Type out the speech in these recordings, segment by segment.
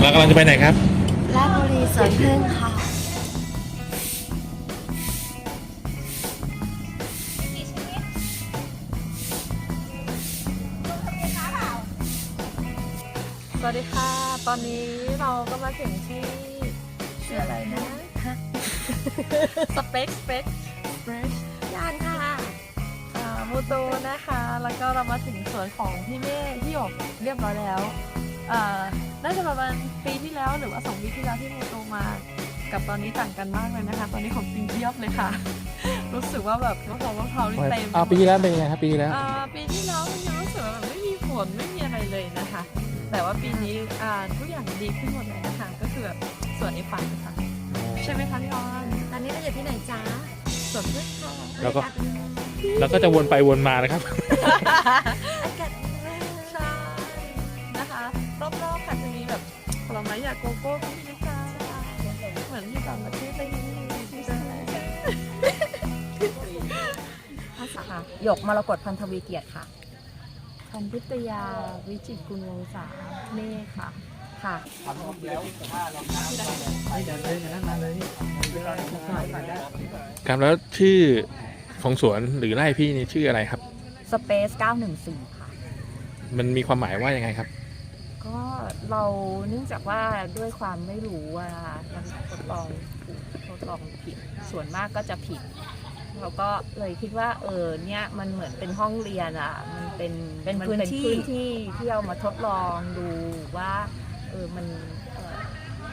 เรากำลังจะไปไหนครับราชบุรีสวนพึ่งค่ะสวัสดีค่ะ ตอนนี้เราก็มาถึงที่ชื่ออะไรนะสเปคสเปคสเปคย่านค่ะอ่ามูโตนะคะ แล้วก็เรามาถึงสวนของพี่เม่พี่หยกเรียบร้อยแล้วอ่า น่าจะประมาณปีที่แล้วหรือว่าสองปีที่แล้วที่มูโตมากับตอนนี้ต่างกันมากเลยนะคะ ตอนนี้ของจริงเทียบเลยค่ะ รู้สึกว่าแบบมะพร้าวมะพร้าวนี่เต็มอ่าปีที่แล้วเป็นยังไงครับปีที่แล้วอ่าปีที่แล้วมันยังรู้สึกว่าแบบไม่มีฝนไม่มีอะไรเลยนะคะ แต่ว่าปีนี้อ่าทุกอย่างดีขึ้นหมดเลยนะคะก็คือแบบสวนในฝันค่ะใช่ไหมคะพี่ออนตอนนี้เราอยู่ที่ไหนจ๊ะสวนพืชค่ะแล้วก็แล้วก็จะวนไปวนมานะครับ รอบๆค่ะจะมีแบบผลไม้อยากโกโก้ก็มีนะคะเหมือนอยู่ต่างประเทศเลยใช่ค่ะหยกมรกตพันธวีเกียรติค่ะพันธิตยาวิจิตรกุลวงศาเมฆค่ะ ค่ะครับแล้วชื่อของสวนหรือไร่พี่นี่ชื่ออะไรครับ Space 914 ค่ะ มันมีความหมายว่ายังไงครับก็ เราเนื่องจากว่าด้วยความไม่รู้ว่าเราทดลองถูกทดลองผิดส่วนมากก็จะผิด เราก็เลยคิดว่า เออเนี่ยมันเหมือนเป็นห้องเรียนอะ มันเป็นเป็นพื้นที่ที่ที่เอามาทดลองดูว่าเออมันออ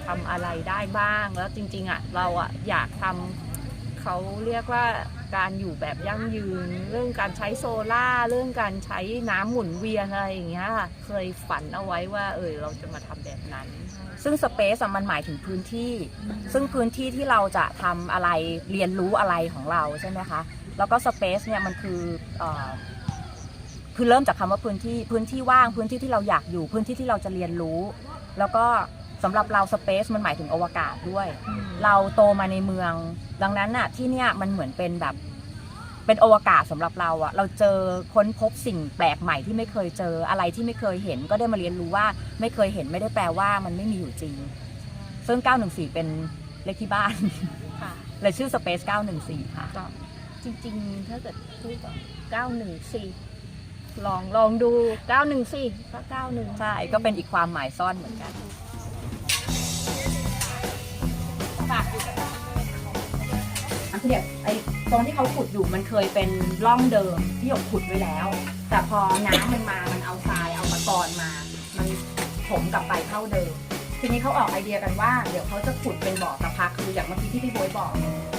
ทำอะไรได้บ้างแล้วจริง ๆอะเราอะอยากทำ เขาเรียกว่าการอยู่แบบยั่งยืน เรื่องการใช้โซล่าเรื่องการใช้น้ำหมุนเวียนอะไรอย่างเงี้ยค่ะเคยฝันเอาไว้ว่าเออเราจะมาทำแบบนั้น ซึ่งสเปซมันหมายถึงพื้นที่ ซึ่งพื้นที่ที่เราจะทำอะไรเรียนรู้อะไรของเราใช่ไหมคะแล้วก็สเปซเนี่ยมันคือเอ่อคือเริ่มจากคำว่าพื้นที่พื้นที่ว่างพื้นที่ที่เราอยากอยู่พื้นที่ที่เราจะเรียนรู้ แล้วก็ สำหรับเราสเปซมันหมายถึงอวกาศด้วย เราโตมาในเมือง ดังนั้นน่ะที่เนี่ยมันเหมือนเป็นแบบเป็นอวกาศสำหรับเราอะเราเจอค้นพบสิ่งแปลกใหม่ที่ไม่เคยเจออะไรที่ไม่เคยเห็น ก็ได้มาเรียนรู้ว่าไม่เคยเห็นไม่ได้แปลว่ามันไม่มีอยู่จริง ซึ่ง 914 เป็นเลขที่บ้านค่ะเลยชื่อ Space 914 ค่ะก็จริงๆ ถ้าเกิดพูดแบบ914 ลองลองดู 914ก็91ใช่ก็เป็นอีกความหมายซ่อนเหมือนกัน อันเดียวไอ้ตรงที่เขาขุดอยู่มันเคยเป็นร่องเดิมที่หยกขุดไว้แล้ว แต่พอน้ำมันมามันเอาทรายเอาตะกอนมา มันถมกลับไปเท่าเดิม ทีนี้เขาออกไอเดียกันว่า เดี๋ยวเขาจะขุดเป็นบ่อตะพักคืออย่างเมื่อกี้ที่พี่บวยบอก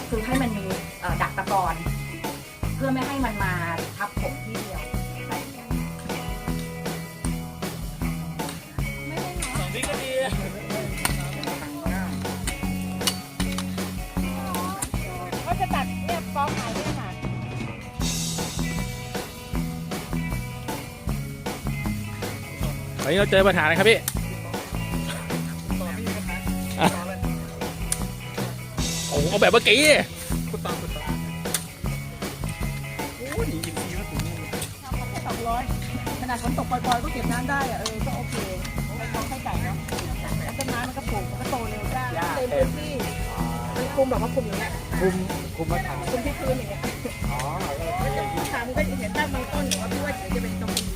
คือให้มันมีเอ่อดักตะกอนเพื่อไม่ให้มันมาทับถมที่เดียวก็ จะตัดเนี่ยฟองหายเนี่ยค่ะตอนนี้เราเจอปัญหาอะไรครับพี่อะโอ้โหเอาแบบเมื่อกี้สองร้อยขนาดฝนตกปล่อยๆก็เก็บน้ำได้อะเออก็โอเคไม่ต้องเข้าใจเนาะแล้วต้นไม้มันก็ปลูกมันก็โตเร็วได้เต็มพื้นที่มัน คุมแบบว่าคุมอย่างเงี้ยคุมคุมมะขามคุมที่พื้นอย่างเงี้ยอ๋อมะขามมันก็จะเห็นได้บางต้นแต่ว่าพี่ว่าจะเป็นตรงต้น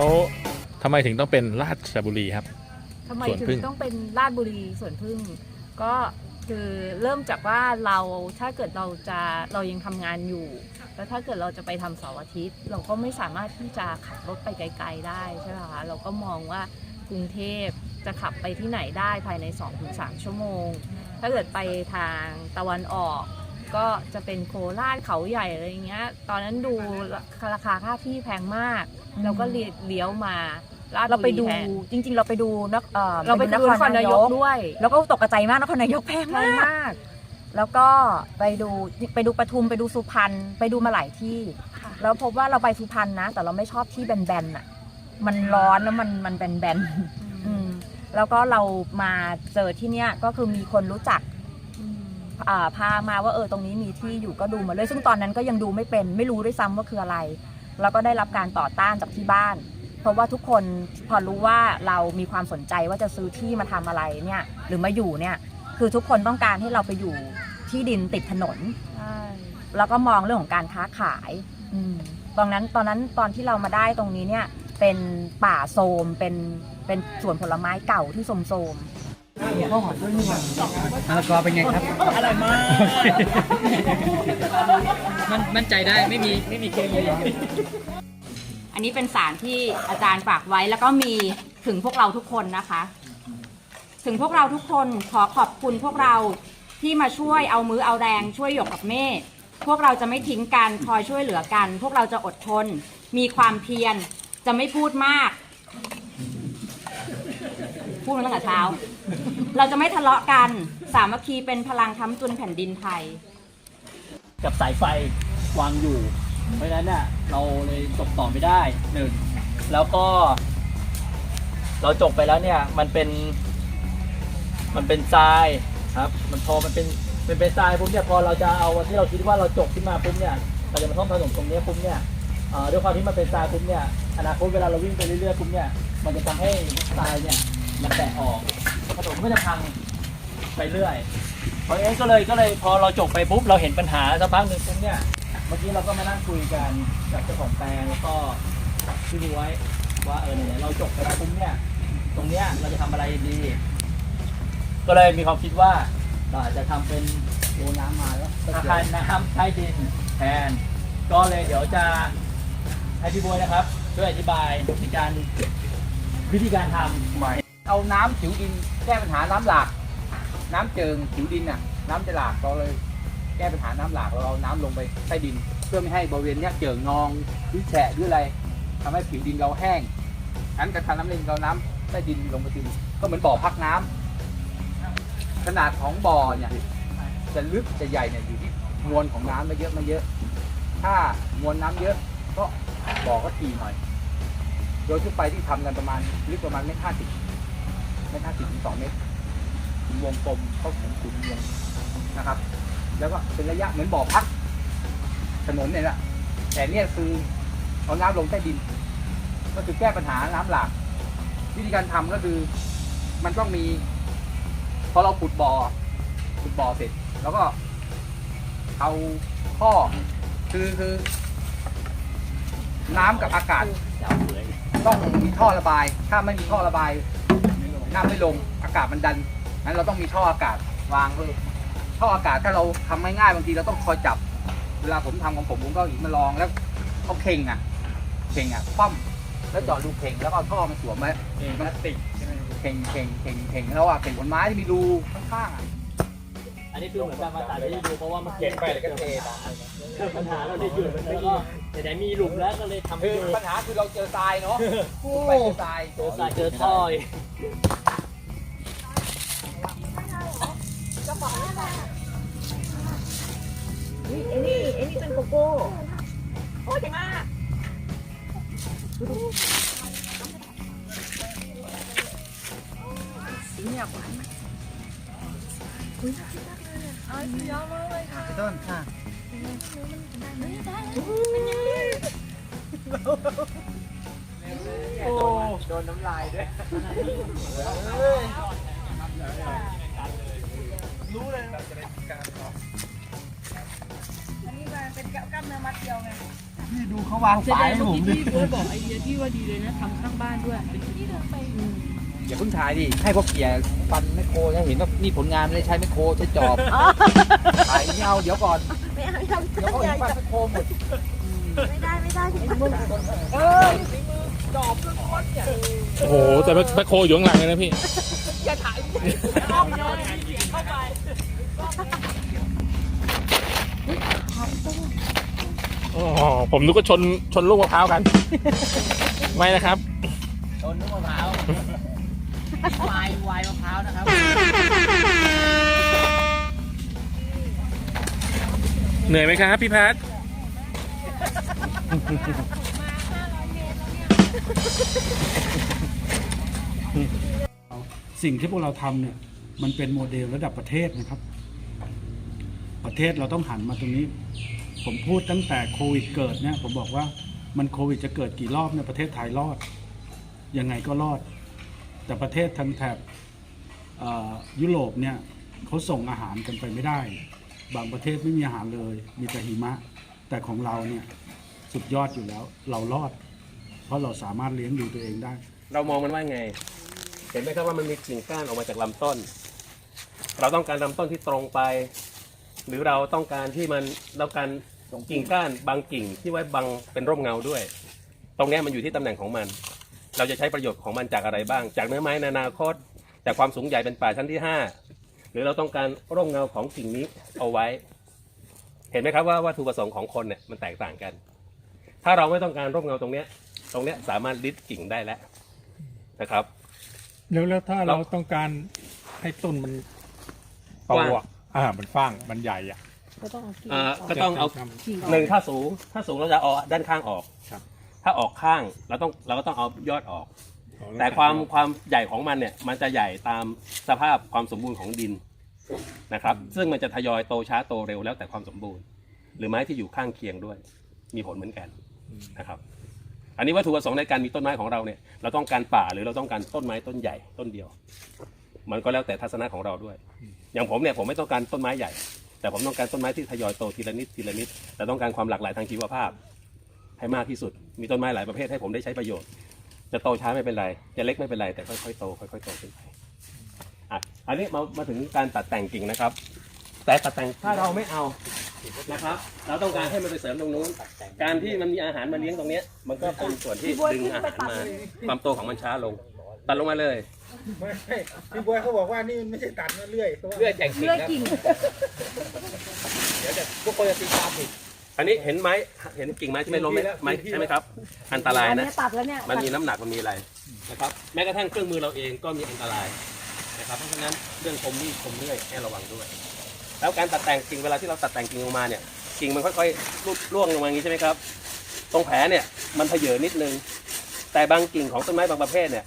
แล้วทำไมถึงต้องเป็นราชบุรีครับ ทำไมสวนถึพึ่งง ต้องเป็นราชบุรีสวนพึ่ง ก็คือเริ่มจากว่าเราถ้าเกิดเราจะเรายังทำงานอยู่ แล้วถ้าเกิดเราจะไปทำเสาร์อาทิตย์ เราก็ไม่สามารถที่จะขับรถไปไกล ๆ ได้ใช่ไหมคะเราก็มองว่ากรุงเทพจะขับไปที่ไหนได้ภายใน 2-3 ชั่วโมง ถ้าเกิดไปทางตะวันออก ก็จะเป็นโคราชเขาใหญ่อะไรอย่างเงี้ย ตอนนั้นดูราคาค่าที่แพงมาก เราก็เลี้ยวมาลาดเราไปดูแทนจริง ๆ เราไปดูนักเอ่อเราไปดูนครนายกด้วย แล้วก็ตกใจมากนครนายกแพงแพงมากมาก แล้วก็ไปดูไปดูปทุมไปดูสุพรรณไปดูมาหลายที่ แล้วพบว่าเราไปสุพรรณนะ แต่เราไม่ชอบที่แบนๆอะ มันร้อนแล้วมันมันแบนๆอืมแล้วก็เรามาเจอที่เนี้ยก็คือมีคนรู้จักอ่า พามาว่าเออตรงนี้มีที่อยู่ก็ดูมาเลย ซึ่งตอนนั้นก็ยังดูไม่เป็น ไม่รู้ด้วยซ้ำว่าคืออะไร แล้วก็ได้รับการต่อต้านจากที่บ้าน เพราะว่าทุกคนพอรู้ว่าเรามีความสนใจว่าจะซื้อที่มาทำอะไรเนี่ยหรือมาอยู่เนี่ยคือทุกคนต้องการให้เราไปอยู่ที่ดินติดถนนใช่แล้วก็มองเรื่องของการค้าขายอืมตอนนั้นตอนนั้นตอนที่เรามาได้ตรงนี้เนี่ยเป็นป่าโทรมเป็นเป็นสวนผลไม้เก่าที่โทรม โทรมมะละกอเป็นไงครับ อร่อยมาก มันมั่นใจได้ไม่มีไม่มีเคมีอันนี้เป็นสารที่อาจารย์ฝากไว้แล้วก็มีถึงพวกเราทุกคนนะคะ ถึงพวกเราทุกคนขอขอบคุณพวกเราที่มาช่วยเอามือเอาแรงช่วยหยกกับเม่พวกเราจะไม่ทิ้งกันคอยช่วยเหลือกัน พวกเราจะอดทน มีความเพียรจะไม่พูดมาก พูดมาตั้งแต่เช้า เราจะไม่ทะเลาะกัน สามัคคีเป็นพลังค้ำจุนแผ่นดินไทย กับสายไฟวางอยู่ เพราะฉะนั้นน่ะเราเลยจบต่อไม่ได้หนึ่งแล้วก็ เราจบไปแล้วเนี่ยมันเป็น มันเป็นทรายครับ มันพอมันเป็นเป็นเป็นทรายปุ๊บเนี่ยพอเราจะเอาที่เราคิดว่าเราจบขึ้นมาปุ๊บเนี่ยเราจะมาท่องถนนตรงเนี้ยปุ๊บเนี่ยเอ่อด้วยความที่มันเป็นทรายปุ๊บเนี่ยอนาคตเวลาเราวิ่งไปเรื่อยๆปุ๊บเนี่ยมันจะทำให้ทรายเนี่ยมันแตกออก ถนนก็จะพังไปเรื่อยเพราะฉะนั้นก็เลยก็เลยพอเราจบไปปุ๊บเราเห็นปัญหาสักพักหนึ่งปุ๊บเนี่ยเมื่อกี้เราก็มานั่งคุยกันกับเจ้าของแปลงแล้วก็พี่ดูไว้ว่าเออเนี่ยเราจบไปแล้วปุ๊บเนี่ย ตรงเนี้ยเราจะทำอะไรดี ก็เลยมีความคิดว่าเราอาจจะทำเป็นโยน้ำมาแล้วอาคารน้ำใต้ดินแทน ก็เลยเดี๋ยวจะให้พี่บวยนะครับช่วยอธิบายวิธีการวิธีการทำ เอาน้ำผิวดิน แก้ปัญหาน้ำหลาก น้ำเจิงผิวดินน่ะ น้ำจะหลากเราเลย แก้ปัญหาน้ำหลากเราเอาน้ำลงไปใต้ดิน เพื่อไม่ให้บริเวณเนี้ยเจิงนองหรือแฉะหรืออะไรทำให้ผิวดินเราแห้งงั้นการทำน้ำเล่นเราน้ำใต้ดินลงไปดินก็เหมือนบ่อพักน้ำขนาดของบ่อเนี่ยจะลึกจะใหญ่เนี่ยอยู่ที่มวลของน้ำมาเยอะมาเยอะ ถ้ามวลน้ำเยอะก็บ่อก็ถี่หน่อย โดยทั่วไปที่ทำกันประมาณลึกประมาณเมตรห้าสิบ เมตรห้าสิบถึงสองเมตรวงกลมเข้าถึงศูนวงนะครับ แล้วก็เป็นระยะเหมือนบ่อพัก ถนนเนี่ยแหละแต่เนี่ยคือเอาน้ำลงใต้ดิน ก็คือแก้ปัญหาน้ำหลากวิธีการทำก็คือ มันต้องมี พอเราขุดบ่อขุดบ่อเสร็จ แล้วก็ เอาท่อคือคือ น้ำกับอากาศต้องมีท่อระบาย ถ้าไม่มีท่อระบาย น้ำไม่ลงอากาศมันดันนั้นเราต้องมีท่ออากาศวางเพิ่มท่ออากาศถ้าเราทำง่ายๆบางทีเราต้องคอยจับ เวลาผมทำของผมผมก็เอาหินมาลองแล้วเขาเข่งอะเข่งอะคว่ำแล้วเจาะรูเข่งแล้วก็เอาท่อมาสวมไว้เองพลาสติกใช่ไหมเข่งเข่งเข่งเข่งแล้วอะเข่งผลไม้ที่มีรูข้างๆอะอันนี้คือเหมือนการมาตัดให้ดูเพราะว่ามันเก็บไปแล้วก็เทเกิดปัญหาเราเลยหยุดแล้วก็ไหนๆมีหลุมแล้วก็เลยทำให้คือดูปัญหาคือเราเจอทรายเนาะไปเจอทรายเจอสายเจอท่อย เอ็นี่เอ็นี่เป็นโกโก้โอ้ยเจ๋งมากเลยค่ะต้นค่ะโอ้โดนน้ำลายด้วย ดูเขาวางฝายให้ผมดิพี่เบิร์ดบอกไอเดียที่ว่าดีเลยนะทำข้างบ้านด้วยเป็นที่เดินไปอย่าเพิ่งถ่ายดิ ให้พวกเกียร์ฟันแมคโครจะเห็นว่านี่ผลงานไม่ได้ใช้แมคโครใช้จอบถ่ายไม่เอาเดี๋ยวก่อน ไม่เอาทำเดี๋ยวเขาเห็นฟันแมคโครหมดไม่ได้ไม่ได้เออฝีมือจอบเครื่องคดเนี่ยโอ้โห แต่แบ็คโคอยู่ข้างหลังเลยนะพี่ อย่าถ่ายดิเข้าไปเข้ อ๋อผมนึกว่าชนชนลูกมะพร้าวกัน ไม่นะครับต้นนุ่มมะพร้าววายวายมะพร้าวนะครับเหนื่อยไหมครับพี่พัทสิ่งที่พวกเราทำเนี่ย มันเป็นโมเดลระดับประเทศนะครับ ประเทศเราต้องหันมาตรงนี้ ผมพูดตั้งแต่โควิดเกิดเนี่ยผมบอกว่ามันโควิดจะเกิดกี่รอบเนี่ยประเทศไทยรอด ยังไงก็รอด แต่ประเทศทางแถบยุโรปเนี่ยเขาส่งอาหารกันไปไม่ได้ บางประเทศไม่มีอาหารเลย มีแต่หิมะ แต่ของเราเนี่ยสุดยอดอยู่แล้ว เรารอด เพราะเราสามารถเลี้ยงดูตัวเองได้ เรามองมันว่าไง เห็นไหมครับว่ามันมีกิ่งก้านออกมาจากลำต้น เราต้องการลำต้นที่ตรงไป หรือเราต้องการที่มันเราการกิ่งก้านบางกิ่งที่ไว้บังเป็นร่มเงาด้วย ตรงเนี้ยมันอยู่ที่ตำแหน่งของมัน เราจะใช้ประโยชน์ของมันจากอะไรบ้าง จากเนื้อไม้ในอนาคต จากความสูงใหญ่เป็นป่าชั้นที่ห้าหรือเราต้องการร่มเงาของกิ่งนี้เอาไว้ เห็นไหมครับว่าวัตถุประสงค์ของคนเนี่ยมันแตกต่างกัน ถ้าเราไม่ต้องการร่มเงาตรงเนี้ย ตรงเนี้ยสามารถลิดกิ่งได้แล้วนะครับ แล้วแล้วถ้าเราเราต้องการให้ต้นมันโตกว้างอะ อ่ามันฟ้างมันใหญ่อะ ก็ต้องเอากิ่งอ่าก็ต้องเอาจะทหนึ่งถ้าสูง ถ้าสูงเราจะเอาด้านข้างออกครับ ถ้าออกข้างเราต้องเราก็ต้องเอายอดออกำแต่ความความใหญ่ของมันเนี่ยมันจะใหญ่ตามสภาพความสมบูรณ์ของดินนะครับ ซึ่งมันจะทยอยโตช้าโตเร็วแล้วแต่ความสมบูรณ์ หรือไม้ที่อยู่ข้างเคียงด้วย มีผลเหมือนกันนะครับ อันนี้วัตถุประสงค์ในการมีต้นไม้ของเราเนี่ยเราต้องการป่าหรือเราต้องการต้นไม้ต้นใหญ่ต้นเดียว มันก็แล้วแต่ทัศนะของเราด้วย อย่างผมเนี่ยผมไม่ต้องการต้นไม้ใหญ่ แต่ผมต้องการต้นไม้ที่ทยอยโตทีละนิดทีละนิด แต่ต้องการความหลากหลายทางชีวภาพ ให้มากที่สุด มีต้นไม้หลายประเภทให้ผมได้ใช้ประโยชน์ จะโตช้าไม่เป็นไร จะเล็กไม่เป็นไร แต่ค่อยๆโตค่อยๆโตขึ้นไปอะอันนี้มามาถึงการตัดแต่งกิ่งนะครับ แต่ตัดแต่งถ้าเราไม่เอานะครับ เราต้องการให้มันไปเสริมตรงนู้น การที่มันมีอาหารมาเลี้ยงตรงเนี้ยมันก็เป็นส่วนที่ดึงอาหารมา ความโตของมันช้าลง ตัดลงมาเลย ไม่พี่บวยเขาบอกว่านี่มันไม่ใช่ตัดนะเลื่อยเพราะว่าเลื่อยแต่งกิ่งเลื่อยครับกิ่งเดี๋ยวจะพวกคนจะตีตามผิดอันนี้เห็นไม้เห็นกิ่งไม้ที่ไม่ล้มไหมไม้ใช่ไหมครับ อันตรายอันนะ นี้ตัดแล้วเนี่ยมันมีน้ำหนักมันมีอะไรนะครับแม้กระทั่งเครื่องมือเราเองก็มีอันตรายนะครับเพราะฉะนั้นเรื่องคมมีดคมเลื่อยให้ระวังด้วย แล้วการตัดแต่งกิ่งเวลาที่เราตัดแต่งกิ่งลงมาเนี่ยกิ่งมันค่อยๆรุดร่วงลงมาอย่างนี้ใช่ไหมครับ ตรงแผลเนี่ยมันเพเยอนิดนึง แต่บางกิ่งของต้นไม้บางประเภทเนี่ย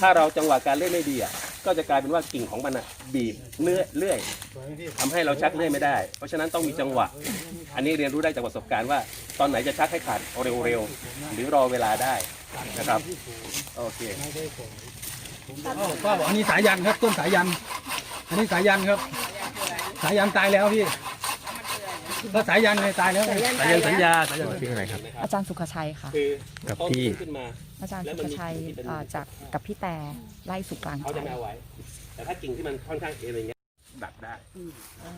ถ้าเราจังหวะการเลื่อยไม่ดีอะก็จะกลายเป็นว่ากิ่งของมันอะบีบเลื่อยเลื่อยทำให้เราชักเลื่อยไม่ได้ เพราะฉะนั้นต้องมีจังหวะ อันนี้เรียนรู้ได้จากประสบการณ์ว่า ตอนไหนจะชักให้ขาดเร็วๆหรือรอเวลาได้นะครับโอเคก็บอกอันนี้สายยันครับต้นสายยัน อันนี้สายยันครับ สายยันตายแล้วพี่ ก็สายันเลยตายแล้วสายันสัญญาสายันชื่ออะไรครับ อาจารย์สุขชัยค่ะคือกับต้นพี่ขึ้นมาอาจารย์สุขชัยเอ่อจากกับพี่แต่ไล่สุกลางเขาใจจะไม่เอาไว้ แต่ถ้ากิ่งที่มันค่อนข้างเอ็นอะไรเงี้ยดัดได้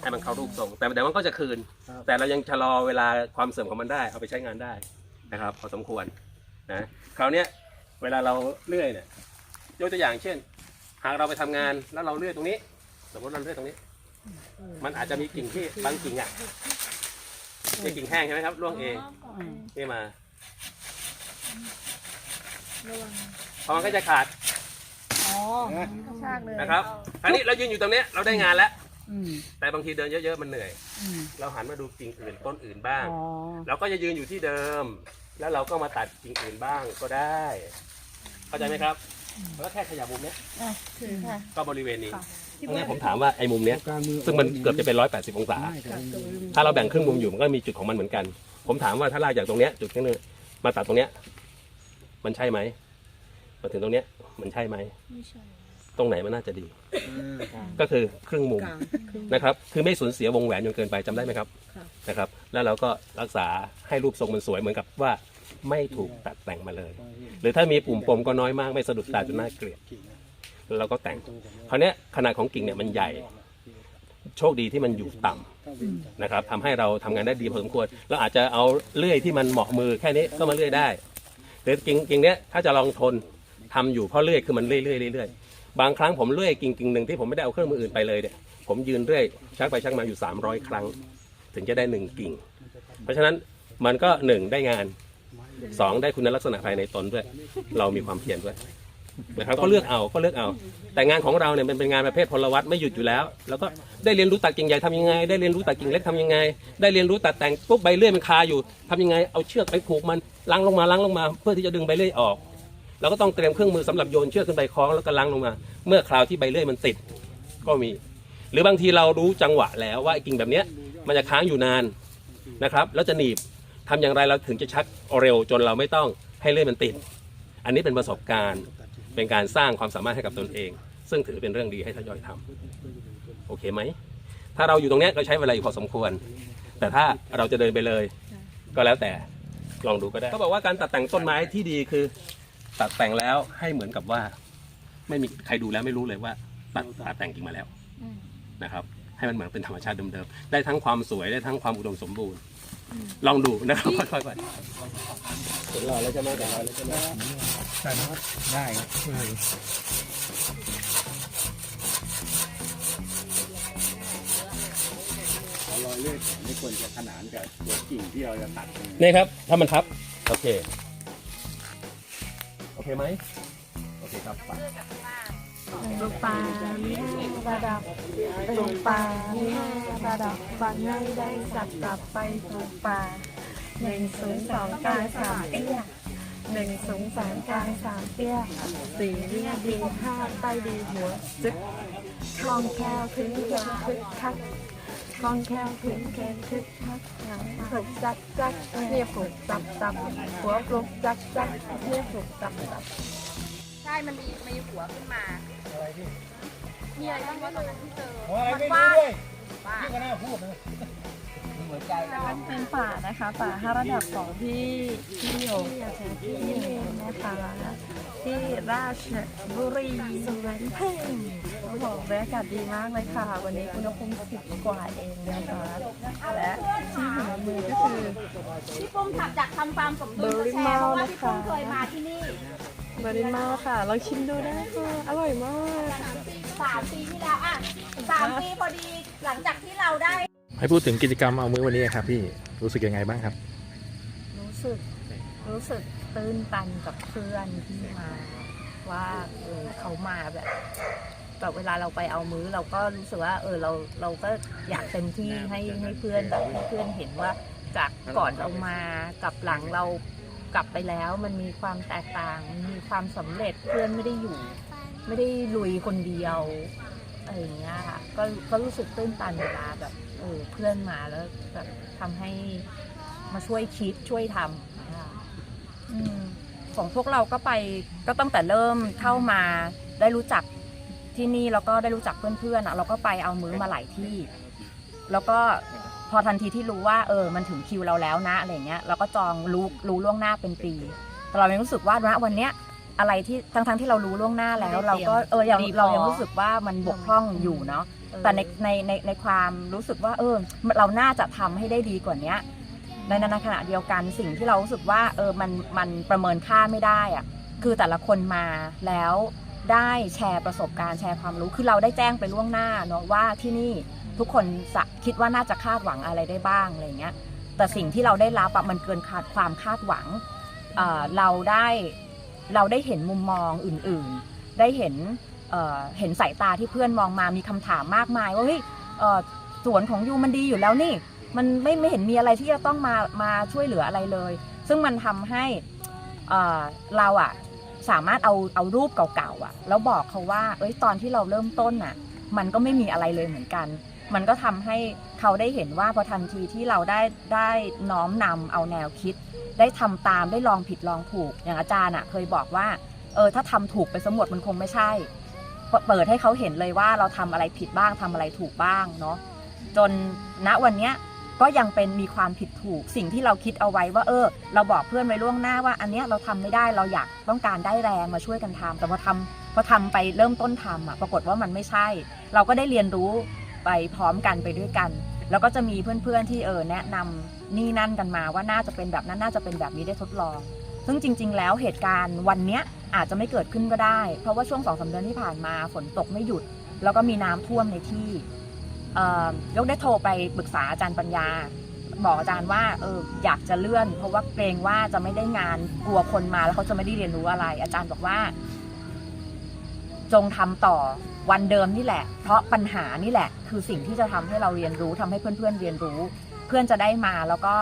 ให้มันเข้ารูปทรง แต่แต่มันก็จะคืน แต่เรายังชะลอเวลาความเสื่อมของมันได้ เอาไปใช้งานได้นะครับ พอสมควรนะคราวเนี้ยเวลาเราเลื่อยเนี่ยยกตัวอย่างเช่น หากเราไปทำงานแล้วเราเลื่อยตรงนี้ สมมติเราเลื่อยตรงนี้ มันอาจจะมีกิ่งที่บางกิ่งอะเป็ นกิ่งแห้งใช่ไหมครับร่วงเองนี่มาพอมันก็จะขาดอ๋อชากเลยนะครับอันนี้เรายืนอยู่ตรงเนี้ยเราได้งานแล้วอืมแต่บางทีเดินเยอะๆมันเหนื่อยอืมเราหันมาดูกิ่งอื่นต้นอื่นบ้างอ๋อเราก็จะยืนอยู่ที่เดิม แล้วเราก็มาตัดกิ่งอื่นบ้างก็ได้ เข้าใจไหมครับแล้วแค่ขยับมุมเนี้ยอะถือค่ะก็บริเวณนี้ ค่ะตรงนี้ผมถามว่าไอ้มุมเนี้ยซึ่งมันเกือบจะเป็นร้อยแปดสิบองศา ถ้าเราแบ่งครึ่งมุมอยู่มันก็มีจุดของมันเหมือนกัน ผมถามว่าถ้าลากจากตรงเนี้ยจุดแค่นึงมาตัดตรงเนี้ยมันใช่ไหมมาถึงตรงเนี้ยมันใช่ไหมตรงไหนมันน่าจะดี ก็คือครึ่งมุมนะครับ คือไม่สูญเสียวงแหวนจนเกินไปจำได้ไหมครับนะครับ แล้วเราก็รักษาให้รูปทรงมันสวยเหมือนกับว่าไม่ถูกตัดแต่งมาเลย หรือถ้ามีปุ่มปมก็น้อยมากไม่สะดุดตาจนน่าเกลียด แล้วก็แต่งคราวนี้ยขนาดของกิ่งเนี่ยมันใหญ่ โชคดีที่มันอยู่ต่ำนะครับทำให้เราทำงานได้ดีพอสมควรเราอาจจะเอาเลื่อยที่มันเหมาะมือแค่นี้ก็มาเลื่อยได้หรือกิ่งกิ่งเนี้ยถ้าจะลองทนทำอยู่เพราะเลื่อยคือมันเรื่อยๆเรื่อยๆบางครั้งผมเลื่อยกิ่งกิ่งหนึ่งที่ผมไม่ได้เอาเครื่องมืออื่นไปเลยเนี่ยผมยืนเรื่อยชักไปชักมาอยู่ 300 ครั้ง ถึงจะได้หนึ่งกิ่ง เพราะฉะนั้นมันก็หนึ่งได้งานสองได้คุณลักษณะภายในตนด้วย เรามีความเพียรด้วย นะครับก็เลือกเอาก็เลือกเอา แต่งานของเราเนี่ยมันเป็นงานประเภทพลวัตไม่หยุดอยู่แล้ว แล้วก็ได้เรียนรู้ตัดกิ่งใหญ่ทำยังไง ได้เรียนรู้ตัดกิ่งเล็กทำยังไง ได้เรียนรู้ตัดแต่งปุ๊บใบเลื่อยมันคาอยู่ทำยังไงเอาเชือกไปผูกมันล้างลงมาล้างลงมา เพื่อที่จะดึงใบเลื่อยออกเราก็ต้องเตรียมเครื่องมือสำหรับโยนเชือกขึ้นไปคล้องแล้วก็ล้างลงมา เมื่อคราวที่ใบเลื่อยมันติดก็มี หรือบางทีเรารู้จังหวะแล้วว่าไอ้กิ่งแบบเนี้ยมันจะค้างอยู่นานนะครับแล้วจะหนีบทำอย่างไรเราถึงจะชักเร็วจนเราไม่ต้องให้เลื่อยมันติด อันนี้เป็นประสบการณ์ เป็นการสร้างความสามารถให้กับตนเอง ซึ่งถือเป็นเรื่องดีให้ทยอยทำโอเคไหม ถ้าเราอยู่ตรงเนี้ยเราใช้เวลาอยู่พอสมควร แต่ถ้าเราจะเดินไปเลย ก็แล้วแต่ลองดูก็ได้เขาบอกว่าการตัดแต่งต้นไม้ที่ดีคือ ตัดแต่งแล้วให้เหมือนกับว่า ไม่มีใครดูแล้วไม่รู้เลยว่า ตัดตัดแต่งกิ่งมาแล้วนะครับ ให้มันเหมือนเป็นธรรมชาติเดิมๆได้ทั้งความสวยได้ทั้งความอุดมสมบูรณ์ลองดูนะครับค่อยๆไปเห็นรอยแล้วจะไม่เห็นรอยแล้วจะ ไม่ได้ครับรอยเลือดไม่ควรจะขนานกับตัวกิ่งที่เราจะตัดนี่ครับ ถ้ามันทับ โอเค โอเคไหมโอเคครับไปลูกปลาระดับลูกปลาระดับฟังให้ได้สัตว์กลับไปถูกป่าหนึ่งสูงสองกาสามเตี้ย หนึ่งสงสองกลางสามเตี้ยสี่เรียดีห้าใต้ดีหัวจึ๊กคล่องแคล่วถึงแขนคึกคักคล่องแคล่วถึงแขนคึกคักฝึกจักจักเรียบฝึกจับจับหัวปลุกจักจักเรียบฝึกจับจับใช่มันมีมีหัวขึ้นมามีอะไรบ้างว่าตอนนั้นที่เจออะไรไม่รู้ด้วยนี่ก็น่าพูดนะ เป็นป่านะคะ ป่าห้าระดับของพี่พี่โยที่นะคะที่ราชบุรีสุรินทร์โอ้โหบรรยากาศดีมากเลยค่ะ วันนี้อุณหภูมิสิบกว่าเองนะคะและที่อยู่ในมือก็คือพี่ปุ้มถัดจากทำฟาร์มสมดุลเบอร์รี่แชร์เพราะว่าพี่ปุ้มเคยมาที่นี่บริมาค่ะลองชิมดูได้ค่ะ อร่อยมากสามปีที่แล้วอะสามปีพอดีหลังจากที่เราได้ ให้พูดถึงกิจกรรมเอามือวันนี้ครับพี่รู้สึกยังไงบ้างครับ รู้สึกรู้สึกตื้นตันกับเพื่อนที่มา ว่าเออเขามาแบบแบบเวลาเราไปเอามื้อเราก็รู้สึกว่า เออเราเราก็อยากเต็มที่ให้ให้เพื่อนแบบให้เพื่อนเห็นว่าจากก่อนเรามากับหลังเรากลับไปแล้วมันมีความแตกต่างมีความสำเร็จเพื่อนไม่ได้อยู่ ไม่ได้ลุยคนเดียว อะไรอย่างเงี้ยค่ะก็ก็รู้สึกตื้นตันเวลาแบบเออเพื่อนมาแล้วแบบทำให้มาช่วยคิดช่วยทำนะคะอืมของพวกเราก็ไปก็ตั้งแต่เริ่มเข้ามาได้รู้จักที่นี่แล้วก็ได้รู้จักเพื่อนๆอะเราก็ไปเอามื้อมาหลายที่ แล้วก็พอทันทีที่รู้ว่าเออมันถึงคิวเราแล้วนะอะไรเงี้ยเราก็จองรู้รู้ล่วงหน้าเป็นปีแต่เรายังรู้สึกว่าณวันเนี้ย อะไรที่ทั้งทั้งๆที่เรารู้ล่วงหน้าแล้ว เราก็เออยังดีพอ เรายังรู้สึกว่ามันบกพร่องอยู่เนาะแต่ในในในในความรู้สึกว่าเออเราน่าจะทำให้ได้ดีกว่าเนี้ยในในขณะเดียวกันสิ่งที่เรารู้สึกว่าเออมันมันประเมินค่าไม่ได้อะคือแต่ละคนมาแล้วได้แชร์ประสบการณ์แชร์ความรู้คือเราได้แจ้งไปล่วงหน้าเนาะว่าที่นี่ทุกคนจะคิดว่าน่าจะคาดหวังอะไรได้บ้างอะไรเงี้ย แต่สิ่งที่เราได้รับอะมันเกินคาดความคาดหวังเอ่อเราได้ เราได้เห็นมุมมองอื่นๆ ได้เห็นเเห็นสายตาที่เพื่อนมองมามีคำถามมากมายว่าเฮ้ยสวนของยูมันดีอยู่แล้วนี่ มันไม่ไม่เห็นมีอะไรที่จะต้องมามาช่วยเหลืออะไรเลย ซึ่งมันทำให้เเราอะสามารถเอาเอารูปเก่าๆอะแล้วบอกเขาว่าเอ้ยตอนที่เราเริ่มต้นอะมันก็ไม่มีอะไรเลยเหมือนกัน มันก็ทำให้เขาได้เห็นว่าพอทันทีที่เราได้ได้น้อมนำเอาแนวคิด ได้ทำตามได้ลองผิดลองถูก อย่างอาจารย์อะเคยบอกว่าเออถ้าทำถูกไปสมหมดมันคงไม่ใช่ เปิดให้เขาเห็นเลยว่าเราทำอะไรผิดบ้างทำอะไรถูกบ้างเนาะจนณวันเนี้ยก็ยังเป็นมีความผิดถูกสิ่งที่เราคิดเอาไว้ว่า เออ เราบอกเพื่อนไว้ล่วงหน้าว่า อันเนี้ยเราทำไม่ได้เราอยากต้องการได้แรงมาช่วยกันทำแต่พอทำพอทำไปเริ่มต้นทำอะปรากฏว่ามันไม่ใช่ เราก็ได้เรียนรู้ ไปพร้อมกันไปด้วยกัน แล้วก็จะมีเพื่อนๆที่เออแนะนำนี่นั่นกันมาว่าน่าจะเป็นแบบนั้นน่าจะเป็นแบบนี้ได้ทดลอง ซึ่งจริง ๆ แล้วเหตุการณ์วันเนี้ยอาจจะไม่เกิดขึ้นก็ได้ เพราะว่าช่วงสองสาเดือนที่ผ่านมาฝนตกไม่หยุด แล้วก็มีน้ำท่วมในที่เออยกได้โทรไปปรึกษาอาจารย์ปัญญา บอกอาจารย์ว่าเอออยากจะเลื่อน เพราะว่าเกรงว่าจะไม่ได้งานกลัวคนมาแล้วเขาจะไม่ได้เรียนรู้อะไร อาจารย์บอกว่า จงทำต่อ วันเดิมนี่แหละ เพราะปัญหานี่แหละ คือสิ่งที่จะทำให้เราเรียนรู้ทำให้เพื่อนๆเรียนรู้ เพื่อนจะได้มาแล้วก็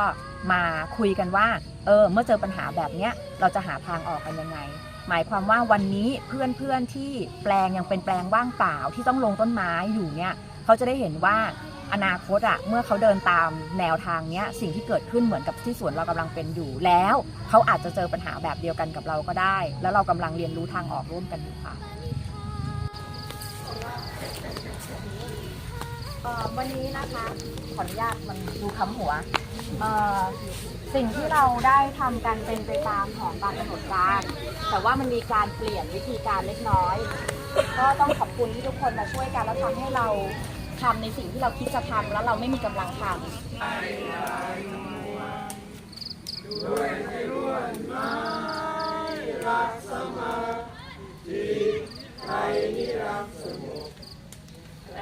มาคุยกันว่า เออ เมื่อเจอปัญหาแบบเนี้ยเราจะหาทางออกกันยังไง หมายความว่าวันนี้เพื่อนๆที่แปลงยังเป็นแปลงว่างเปล่าที่ต้องลงต้นไม้อยู่เนี่ยเขาจะได้เห็นว่าอนาคตอะเมื่อเขาเดินตามแนวทางเนี้ยสิ่งที่เกิดขึ้นเหมือนกับที่สวนเรากำลังเป็นอยู่แล้ว เขาอาจจะเจอปัญหาแบบเดียวกันกับเราก็ได้ แล้วเรากำลังเรียนรู้ทางออกร่วมกันอยู่ค่ะ วันนี้นะคะขออนุญาตมันดูคำหัวสิ่งที่เราได้ทำกันเป็นไปตามของตามกำหนดการ แต่ว่ามันมีการเปลี่ยนวิธีการเล็กน้อย ก็ต้องขอบคุณที่ทุกคนมาช่วยกันแล้วทำให้เราทำในสิ่งที่เราคิดจะทำแล้วเราไม่มีกำลังทำ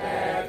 Yeah.